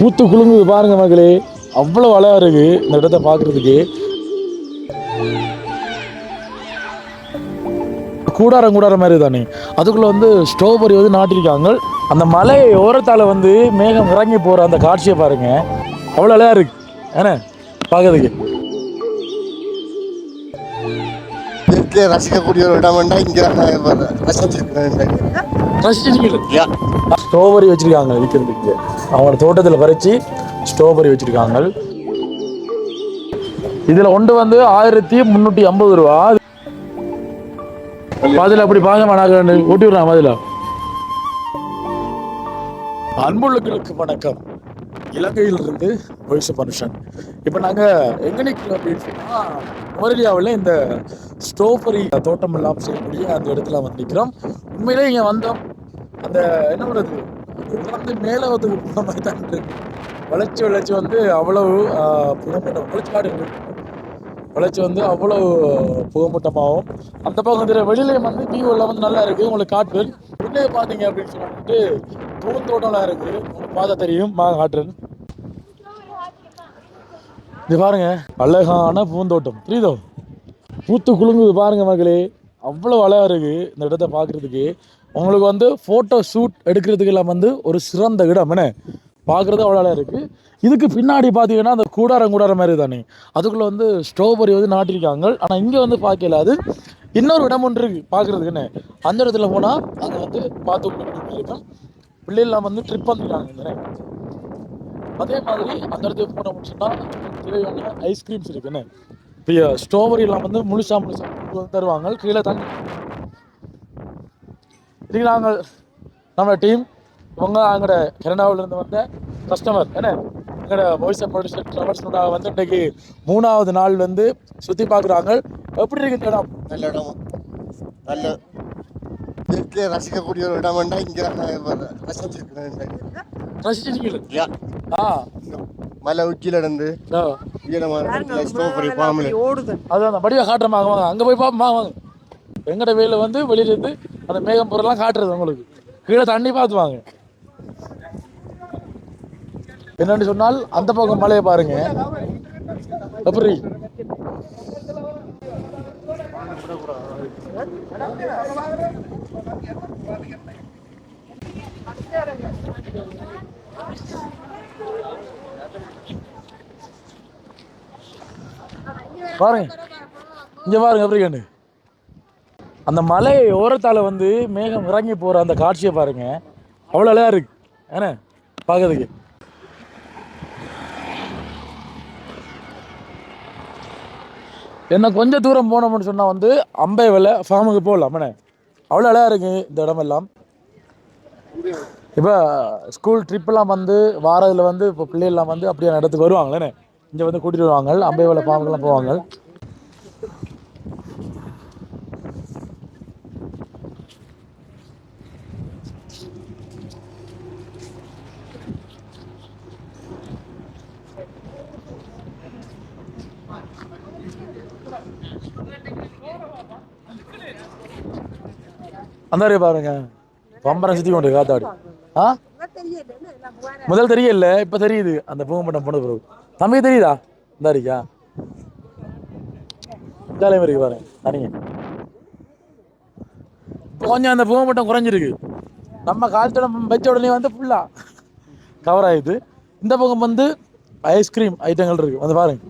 பூத்து குலுங்குது பாருங்க மக்களே. அவ்வளோ அழகா இருக்கு இந்த இடத்த பார்க்கிறதுக்கு. கூடாரம் கூடாரம் மாதிரி தானே. அதுக்குள்ள வந்து ஸ்ட்ராபெரி வந்து நாட்டிருக்காங்க அந்த மலை ஓரத்தால வந்து மேகம் இறங்கி போற அந்த காட்சியை பாருங்க. அவ்வளோ அழகா இருக்கு. ஏன்னா பார்க்கறதுக்கு. இயற்கையை ரசிக்கக்கூடிய ஒரு இடம் வேண்டாம் இங்கே நான் ரசிச்சிருக்கிறேன். ரசிச்சிருக்கீங்க ஸ்ட்ராபெரி வச்சிருக்காங்க விற்கிறதுக்கு அவங்களோட தோட்டத்தில் பறிச்சு ஸ்ட்ராபெரி வச்சிருக்காங்க. இதுல ஒன்று வந்து ஆயிரத்தி முந்நூற்றி ஐம்பது ரூபா. பதில் அப்படி பாங்க நாங்கள் ஓட்டி விடுறாங்க பதில. அன்புள்ளங்களுக்கு வணக்கம். இலங்கையிலிருந்து வாய்ஸ் மனுஷன் இப்போ நாங்கள் எங்கே நிற்கிறோம் அப்படின்னு சொன்னால் மொரலியாவில் இந்த ஸ்டோபரி தோட்டம் எல்லாம் செய்யக்கூடிய அந்த இடத்துல வந்து நிற்கிறோம் உண்மையிலே இங்கே வந்தோம் அந்த என்ன பண்ணுறது வந்து மேலே வந்து போன மாதிரி தான் இருக்கு. வளர்ச்சி வளர்ச்சி வந்து அவ்வளவு ஆஹ், வளர்ச்சி காடு வளர்ச்சி வந்து அவ்வளோ புகமூட்டமாகவும் அந்த பக்கம் வந்து வெளியிலையும் வந்து வியூ எல்லாம் வந்து நல்லா இருக்கு. உங்களுக்கு காட்டுறேன். உள்ளே பார்த்தீங்க அப்படின்னு சொல்லிட்டு பூந்தோட்டம்லாம் இருக்கு. உங்களுக்கு பார்த்தா தெரியும். மா காட்டுறேன். இது பாருங்க. அழகான பூந்தோட்டம். புரியுதோ? பூத்து குலுங்குது பாருங்க மகளே அவ்வளோ அழகா இருக்கு இந்த இடத்த பார்க்கறதுக்கு. உங்களுக்கு வந்து ஃபோட்டோ ஷூட் எடுக்கிறதுக்கெல்லாம் வந்து ஒரு சிறந்த இடம். என்ன? பார்க்குறது அவ்வளோ இருக்குது இதுக்கு பின்னாடி பார்த்தீங்கன்னா அந்த கூடாரம் கூடாரம் மாதிரி தானே. அதுக்குள்ளே வந்து ஸ்ட்ராபெரி வந்து நாட்டிருக்காங்க ஆனால் இங்கே வந்து பார்க்கல அது இன்னொரு இடம் ஒன்று இருக்குது பார்க்குறதுக்குன்னு அந்த இடத்துல போனால் அங்கே வந்து பார்த்து இருக்கும் பிள்ளைகள்லாம் வந்து ட்ரிப் வந்துருக்காங்க. அதே மாதிரி அந்த இடத்துக்கு போன முடிச்சுன்னா தேவையான ஐஸ்கிரீம்ஸ் இருக்குன்னு இப்போ ஸ்ட்ராபெரி எல்லாம் வந்து முழுசா முழுசா தருவாங்க. கீழே தண்ணி இதுக்கு நாங்கள் நம்ம டீம். இவங்க எங்களோட கனடாவுல இருந்து வந்த கஸ்டமர் என்ன? எங்களோட வாய்ஸ் ப்ரொடியூசர் ட்ராவல்ஸோட வந்து இன்னைக்கு மூணாவது நாள் வந்து சுற்றி பார்க்குறாங்க எப்படி இருக்கு இந்த இடம்? நல்ல இடம். நல்ல இயற்கையை ரசிக்கக்கூடிய ஒரு இடம் வேண்டாம் இங்கே நான் ரசிச்சிருக்கிறேன் ரசிச்சிருக்கீங்க ஆ. மலை உச்சியில் இருந்து ஃபார்மில் அதான் அந்த படிவா காட்டுறோம் வாங்க அங்கே போய் பார்ப்போம் வாங்க வெங்கட வேல வந்து வெளியில இருந்து அந்த மேகம் பொருள்லாம் காட்டுறது உங்களுக்கு. கீழே தண்ணி பார்த்து வாங்க என்னன்னு சொன்னால் அந்த பக்கம் மலையை பாருங்க. எப்படி? பாருங்க. இங்க பாருங்க எப்படி கண்டு அந்த மலை ஓரத்தால் வந்து மேகம் இறங்கி போகிற அந்த காட்சியை பாருங்க. அவ்வளோ அழகாக இருக்கு. ஏன்னா பார்க்கறதுக்கு. என்ன கொஞ்சம் தூரம் போனோம்னு சொன்னால் வந்து அம்பை வில ஃபார்முக்கு போகலாமண்ணே அவ்வளோ அழகாக இருக்கு இந்த இடமெல்லாம். இப்போ ஸ்கூல் ட்ரிப்பெல்லாம் வந்து வாரதில் வந்து இப்போ பிள்ளைகள்லாம் வந்து அப்படியே இடத்துக்கு வருவாங்களே இங்கே வந்து கூட்டிகிட்டு வருவாங்க. அம்பை வேலை ஃபார்முக்கெல்லாம் போவாங்க. அந்த பாருங்க. பம்பரம் சுத்தி கொண்டு காத்தாடி ஆ? முதல் தெரியல இப்ப தெரியுது. அந்த பூமட்டம் போன பிறகு தம்பி தெரியுதா? இந்த இருக்கா இருக்கு பாருங்க. தனிங்க இப்போ கொஞ்சம் அந்த பூமட்டம் குறைஞ்சிருக்கு. நம்ம காலத்தோட வச்ச உடனே வந்து ஃபுல்லா கவர் ஆயிடுது. இந்த பக்கம் வந்து ஐஸ்கிரீம் ஐட்டங்கள் இருக்கு. வந்து பாருங்க.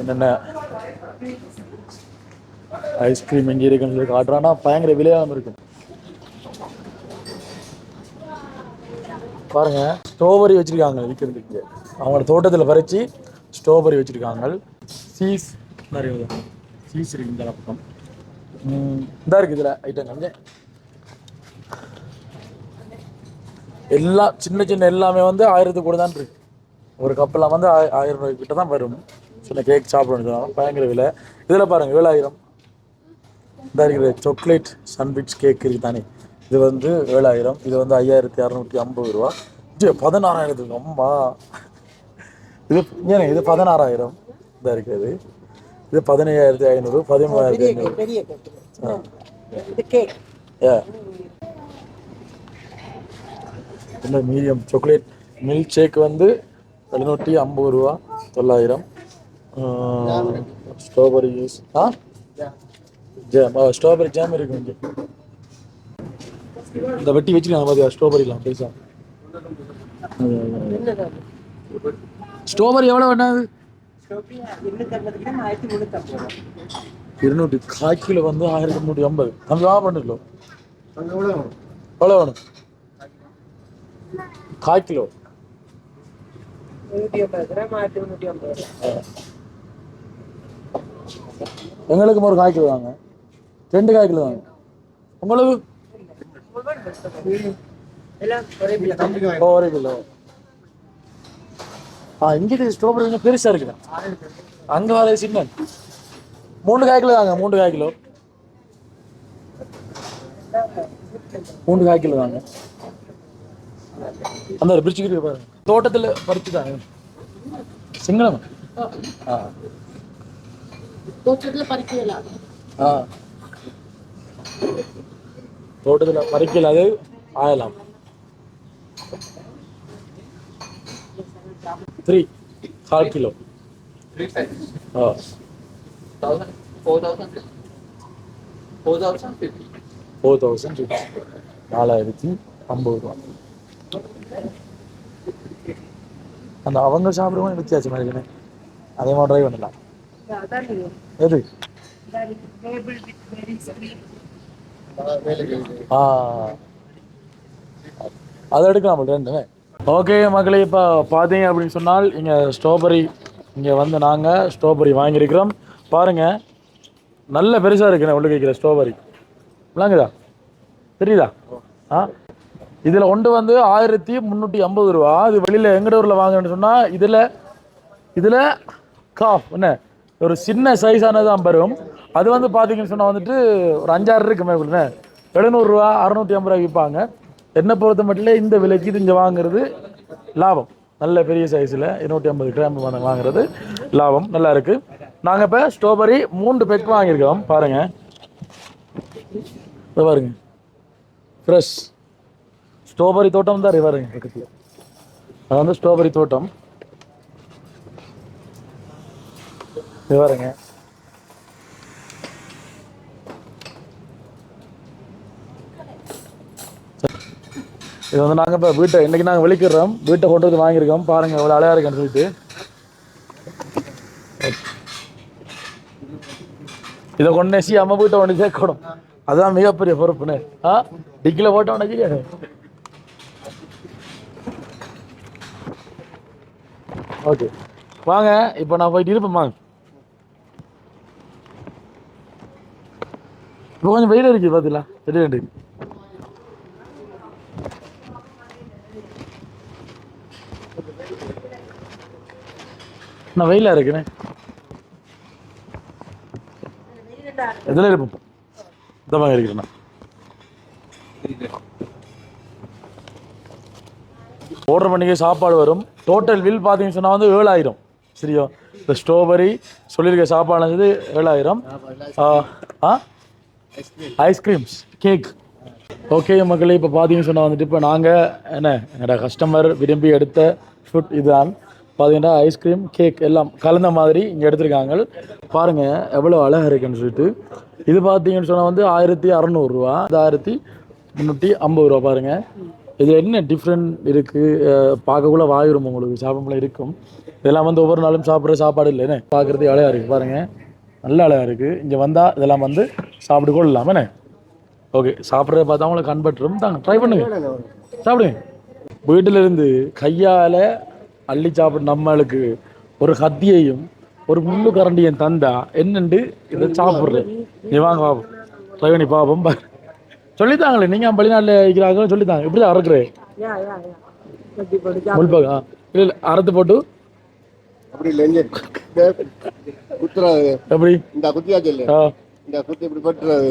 என்னென்ன? ஐஸ்கிரீம் எங்கே இருக்குன்னு சொல்லி காட்டுறான்னா பயங்கர விலையாகவும் இருக்கும் பாருங்க ஸ்ட்ராபெரி வச்சிருக்காங்க விற்கிறதுக்கு அவங்களோட தோட்டத்தில் பறிச்சு ஸ்ட்ராபெரி வச்சிருக்காங்க. சீஸ் நிறைய சீஸ் இருக்கு இந்த பக்கம். ம், இந்தா இருக்கு இதில் ஐட்டங்கள் எல்லாம் சின்ன சின்ன எல்லாமே வந்து ஆயிரத்து கூட தான் இருக்கு. ஒரு கப்பெல்லாம் வந்து ஆய- ஆயிரம் ரூபாய் கிட்ட தான் வரும். சின்ன கேக் சாப்பிடணும் சொன்னாலும் பயங்கர விலை. இதில் பாருங்க ஏழாயிரம். இந்த இருக்கிற சாக்லேட் சன்பிட்ச் கேக் இருக்கு தானே. இது வந்து ஏழாயிரம். இது வந்து ஐயாயிரத்தி அறநூற்றி ஐம்பது ரூபா. பதினாறாயிரத்துக்கு அம்மா இது ஏங்க இது பதினாறாயிரம். இதாக இருக்குது. இது பதினையாயிரத்தி ஐநூறு பதிமூணாயிரத்தி ஐநூறு. மீடியம் சாக்லேட் மில்க் ஷேக் வந்து எழுநூற்றி ஐம்பது ரூபா தொள்ளாயிரம் ஸ்ட்ராபெரி ஜூஸ் ஆ ஜாம் ஸ்ட்ராபெரி ஜாம் இருக்கு இங்கே இந்த வெட்டி வச்சுக்கலாம் பார்த்தியா ஸ்ட்ராபெரிலாம் பைசா ஸ்ட்ராபெரி எவ்வளோ வேணாது இருநூற்றி கால் கிலோ வந்து ஆயிரத்தி முந்நூற்றி ஐம்பது நம்ம வா பண்ணிக்கலோ அங்கே எவ்வளோ எவ்வளோ வேணும் கால் கிலோ முன்னூத்தி ஐம்பது கிராம் ஐம்பது. எங்களுக்கும் ஒரு காய் கிலோ வாங்க ரெண்டு காய் கிலோ வாங்க உங்களுக்கு? ஒரே கிலோ. ஆ இங்கே ஸ்ட்ராபெரி கொஞ்சம் பெருசாக இருக்குண்ணா அங்கே வர சின்ன. மூணு காய் கிலோ வாங்க மூணு காய் கிலோ. மூணு காய் கிலோ வாங்க அந்த பிரிச்சுக்கிட்டு பாருங்க. தோட்டத்தில் பறிச்சு தாங்க சிங்களம் ஆ தோட்டத்தில் பறிக்கலாம் ஆ தோட்டத்தில் பறிக்கல அது ஆயலாம் த்ரீ கால் கிலோ Three sizes. ஆ Thousand, four thousand, four thousand fifty. Four thousand நாலாயிரத்தி ஐம்பது ரூபா அந்த அவங்க சாப்பிடுவோம் வித்தியாசமாக இருக்குண்ணே அதே மாதிரி ட்ரை பண்ணலாம். எது? அதை எடுக்கலாம் ரெண்டுமே. ஓகே மக்களே இப்போ பார்த்தீங்க அப்படின்னு சொன்னால் இங்கே ஸ்ட்ராபெரி இங்கே வந்து நாங்கள் ஸ்ட்ராபெரி வாங்கியிருக்கிறோம். பாருங்கள் நல்ல பெருசாக இருக்குண்ணே உள்ள கேட்குற ஸ்ட்ராபெரி விளாங்குதா? தெரியுதா? ஆ? இதில் ஒன்று வந்து ஆயிரத்தி முந்நூற்றி ஐம்பது ரூபா. அது வெளியில் எங்கடூரில் வாங்கன்னு சொன்னால் இதில் இதில் காஃப் என்ன? ஒரு சின்ன சைஸானது தான் வரும் அது வந்து பார்த்தீங்கன்னு சொன்னால் வந்துட்டு ஒரு அஞ்சாறு இருக்கு மேற்கொள்ள எழுநூறுரூவா அறநூற்றி ஐம்பது ரூபா விற்பாங்க என்னை பொறுத்த மட்டும் இந்த விலைக்கு இது இங்கே வாங்குறது லாபம். நல்ல பெரிய சைஸில் இருநூற்றி ஐம்பது கிராம் வாங்குறது லாபம். நல்லா இருக்கு. நாங்கள் இப்போ ஸ்ட்ராபெரி மூன்று பெக் வாங்கியிருக்கோம். பாருங்கள் இதோ பாருங்க. ஃப்ரெஷ் ஸ்ட்ராபெரி தோட்டம் தான் பாருங்க பக்கத்தில். அது வந்து ஸ்ட்ராபெரி தோட்டம். ரிவருங்க இது வந்து நாங்கள் இப்போ வீட்டை இன்னைக்கு நாங்கள் வெளிக்கிடுறோம் வீட்டை கொண்டு வந்து வாங்கியிருக்கோம். பாருங்க எவ்வளோ அழகாக இருக்குன்னு சொல்லிட்டு. இதை கொண்டு நெசி அம்மா வீட்டை கொண்டு சேர்க்கணும். அதுதான் மிகப்பெரிய பொறுப்புன்னு. ஆ? டிக்கில் போட்ட உடனே ஓகே. வாங்க இப்போ நான் போயிட்டு இருப்பேன் வாங்க. இப்போ கொஞ்சம் வெயில் இருக்கு பார்த்தீங்களா ரெண்டு நான் வெயிலாக இருக்குண்ணே எதில் இருப்போம்? இந்த மாதிரி இருக்கிறேண்ணா ஆர்டர் பண்ணிக்க சாப்பாடு வரும். டோட்டல் பில் பார்த்தீங்கன்னு சொன்னால் வந்து ஏழாயிரம். சரியா? இந்த ஸ்ட்ராபெரி சொல்லியிருக்க சாப்பாடு வந்து ஏழாயிரம். ஆ, ஐஸ்கிரீம்ஸ் கேக் ஓகே மக்களே இப்போ பார்த்தீங்கன்னு சொன்னால் வந்துட்டு இப்போ நாங்கள் என்ன? எங்களோட கஸ்டமர் விரும்பி எடுத்த ஃபுட் இதுதான். பார்த்தீங்கன்னா ஐஸ்கிரீம் கேக் எல்லாம் கலந்த மாதிரி இங்கே எடுத்திருக்காங்க. பாருங்கள் எவ்வளோ அழகாக இருக்குன்னு சொல்லிட்டு. இது பார்த்தீங்கன்னு சொன்னால் வந்து ஆயிரத்தி அறநூறுரூவா இது ஆயிரத்தி முந்நூற்றி ஐம்பது ரூபா பாருங்கள் இது என்ன டிஃப்ரெண்ட் இருக்குது பார்க்கக்குள்ள வாயுரும் உங்களுக்கு சாப்பிடக்குள்ள இருக்கும். இதெல்லாம் வந்து ஒவ்வொரு நாளும் சாப்பிட்ற சாப்பாடு இல்லைண்ணே பார்க்குறது அழகாக இருக்குது பாருங்கள் நல்ல அழகாக இருக்குது இங்கே வந்தால் இதெல்லாம் வந்து சாப்பிட்டு கொள்ளலாம் என்ன? ஓகே சாப்பிட்றத பார்த்தா உங்களுக்கு கண்பற்றும். தாங்க ட்ரை பண்ணுங்க. சாப்பிடுங்க. வீட்டிலிருந்து கையால் அள்ளி சாப்பிட நம்மளுக்கு ஒரு கத்தியையும் ஒரு முள்ளு கரண்டியும் தந்தா என்னண்டு? இதை சாப்பிட்றேன். நீ வாங்க பாப்போம் ட்ரை பண்ணி பார்ப்போம் பாரு. சொல்லித்தாங்களே நீங்கள் வெளிநாட்டில் இருக்கிறாங்க சொல்லித்தாங்க. இப்படி தான் இல்லை இல்லை அறுத்து போட்டு. அப்படி இல்லை குத்துறது எப்படி? இந்த குத்தியாச்சு இல்லை. இந்த குத்தி இப்படி பட்டுறது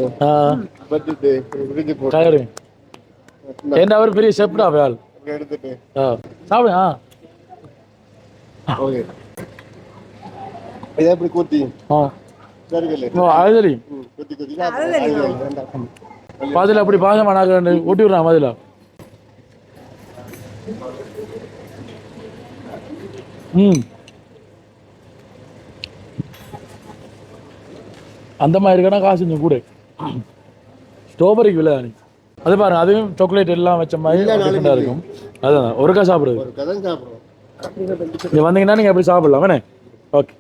பட்டுட்டு விரிஞ்சு போட்டு. ஏன்டா அவர் பெரிய செப்டா வேல் எடுத்துட்டு. சாப்பிடு ஆ. ஓகே. இதை எப்படி கூத்தி? ஆ. சரி ஓ அது சரி. குத்தி குத்தி. பதில் அப்படி பாசமா நாக்க ஊட்டி விடுறான் பதில ம். அந்த மாதிரி இருக்கனா காசு கொஞ்சம் கூட. ஸ்ட்ராபெரிக்கு விலை தானே அது பாருங்க அதுவும் சாக்லேட் எல்லாம் வச்ச மாதிரி டிஃப்ரெண்டாக இருக்கும். அதுதான் ஒருக்கா சாப்பிடுவோம். இங்கே வந்தீங்கன்னா நீங்கள் அப்படி சாப்பிடலாம் வேணே? ஓகே.